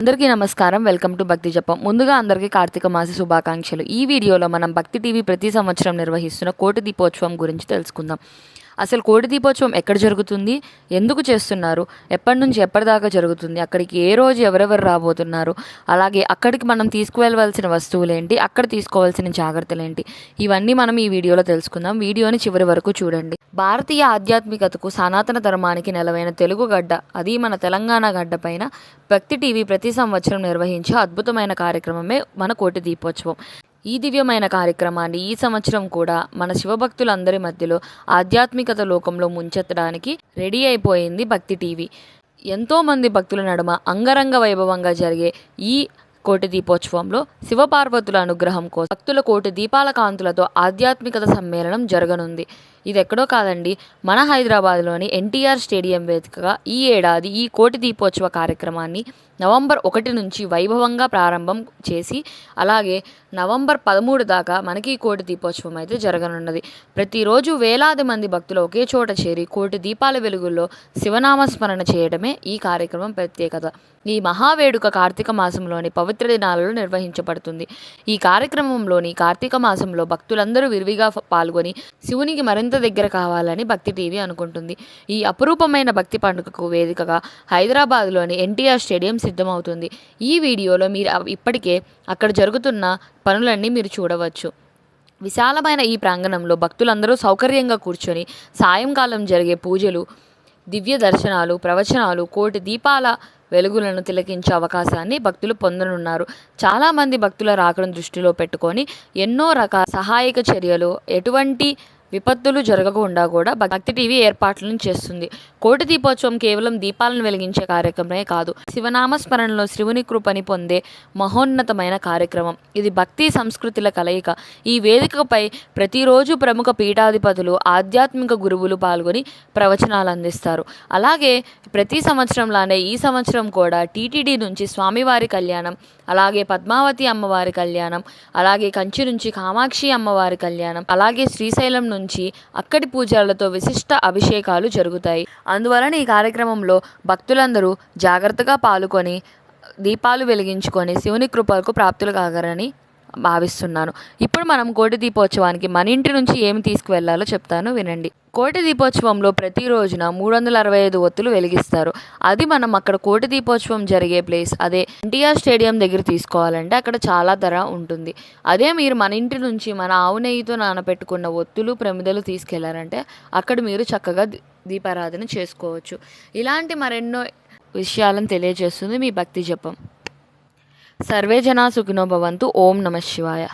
అందరికీ నమస్కారం. Welcome to భక్తి జపం. ముందుగా అందరికీ కార్తీక మాస శుభాకాంక్షలు. ఈ వీడియోలో మనం భక్తి టీవీ ప్రతి సంవత్సరం నిర్వహిస్తున్న కోటి దీపోత్సవం గురించి తెలుసుకుందాం. అసలు కోటి దీపోత్సవం ఎక్కడ జరుగుతుంది? ఎందుకు చేస్తున్నారు? ఎప్పటి నుంచి ఎప్పటిదాకా జరుగుతుంది? అక్కడికి ఏ రోజు ఎవరెవరు రాబోతున్నారు? అలాగే అక్కడికి మనం తీసుకువెళ్ళవలసిన వస్తువులు ఏంటి అక్కడ తీసుకోవాల్సిన జాగ్రత్తలు ఏంటి ఇవన్నీ మనం ఈ వీడియోలో తెలుసుకుందాం. వీడియోని చివరి వరకు చూడండి. భారతీయ ఆధ్యాత్మికతకు సనాతన ధర్మానికి నెలవైన తెలుగు గడ్డ అది మన తెలంగాణ గడ్డ పైన భక్తి టీవీ ప్రతి సంవత్సరం నిర్వహించే అద్భుతమైన కార్యక్రమమే మన కోటి దీపోత్సవం. ఈ దివ్యమైన కార్యక్రమాన్ని ఈ సంవత్సరం కూడా మన శివభక్తులందరి మధ్యలో ఆధ్యాత్మికత లోకంలో ముంచెత్తడానికి రెడీ అయిపోయింది భక్తి టీవీ. ఎంతో మంది భక్తుల నడుమ అంగరంగ వైభవంగా జరిగే ఈ కోటి దీపోత్సవంలో శివపార్వతుల అనుగ్రహం కోసం భక్తుల కోటి దీపాల కాంతులతో ఆధ్యాత్మికత సమ్మేళనం జరగనుంది. ఇది ఎక్కడో కాదండి మన హైదరాబాద్లోని ఎన్టీఆర్ స్టేడియం వేదికగా ఈ ఏడాది ఈ కోటి దీపోత్సవ కార్యక్రమాన్ని నవంబర్ ఒకటి నుంచి వైభవంగా ప్రారంభం చేసి అలాగే నవంబర్ పదమూడు దాకా మనకి కోటి దీపోత్సవం అయితే జరగనున్నది. ప్రతిరోజు వేలాది మంది భక్తులు ఒకే చోట చేరి కోటి దీపాల వెలుగుల్లో శివనామస్మరణ చేయడమే ఈ కార్యక్రమం ప్రత్యేకత. ఈ మహావేడుక కార్తీక మాసంలోని పవిత్ర దినాలలో నిర్వహించబడుతుంది. ఈ కార్యక్రమంలోని కార్తీక మాసంలో భక్తులందరూ విరివిగా పాల్గొని శివునికి మరింత దగ్గర కావాలని భక్తి టీవీ అనుకుంటుంది. ఈ అపురూపమైన భక్తి పండుగకు వేదికగా హైదరాబాద్లోని ఎన్టీఆర్ స్టేడియం సిద్ధమవుతుంది. ఈ వీడియోలో మీరు ఇప్పటికే అక్కడ జరుగుతున్న పనులన్నీ మీరు చూడవచ్చు. విశాలమైన ఈ ప్రాంగణంలో భక్తులందరూ సౌకర్యంగా కూర్చొని సాయంకాలం జరిగే పూజలు దివ్య దర్శనాలు ప్రవచనాలు కోటి దీపాల వెలుగులను తిలకించే అవకాశాన్ని భక్తులు పొందనున్నారు. చాలామంది భక్తుల రాకడం దృష్టిలో పెట్టుకొని ఎన్నో రకాల సహాయక చర్యలు ఎటువంటి విపత్తులు జరగకుండా కూడా భక్తి టీవీ ఏర్పాట్లను చేస్తుంది. కోటి దీపోత్సవం కేవలం దీపాలను వెలిగించే కార్యక్రమమే కాదు శివనామస్మరణలో శివుని కృపని పొందే మహోన్నతమైన కార్యక్రమం. ఇది భక్తి సంస్కృతుల కలయిక. ఈ వేదికపై ప్రతిరోజు ప్రముఖ పీఠాధిపతులు ఆధ్యాత్మిక గురువులు పాల్గొని ప్రవచనాలు అందిస్తారు. అలాగే ప్రతి సంవత్సరంలానే ఈ సంవత్సరం కూడా టీటీడీ నుంచి స్వామివారి కళ్యాణం అలాగే పద్మావతి అమ్మవారి కళ్యాణం అలాగే కంచి నుంచి కామాక్షి అమ్మవారి కళ్యాణం అలాగే శ్రీశైలం నుంచి అక్కడి పూజలతో విశిష్ట అభిషేకాలు జరుగుతాయి. అందువలన ఈ కార్యక్రమంలో భక్తులందరూ జాగ్రత్తగా పాల్గొని దీపాలు వెలిగించుకొని శివుని కృపలకు ప్రాప్తులు కాగరని భావిస్తున్నాను. ఇప్పుడు మనం కోటి దీపోత్సవానికి మన ఇంటి నుంచి ఏమి తీసుకువెళ్ళాలో చెప్తాను వినండి. కోటి దీపోత్సవంలో ప్రతి రోజున మూడు వందల అరవై ఐదు ఒత్తులు వెలిగిస్తారు. అది మనం అక్కడ కోటి దీపోత్సవం జరిగే ప్లేస్. అదే ఎన్టీఆర్ స్టేడియం దగ్గర తీసుకోవాలంటే అక్కడ చాలా ధర ఉంటుంది. అదే మీరు మన ఇంటి నుంచి మన ఆవు నెయ్యితో నానబెట్టుకున్న ఒత్తులు ప్రమిదలు తీసుకెళ్ళారంటే అక్కడ మీరు చక్కగా దీపారాధన చేసుకోవచ్చు. ఇలాంటి మరెన్నో విషయాలను తెలియజేస్తుంది మీ భక్తి జపం. సర్వే జనా సుఖినో భవంతు. ఓం నమ శివాయ.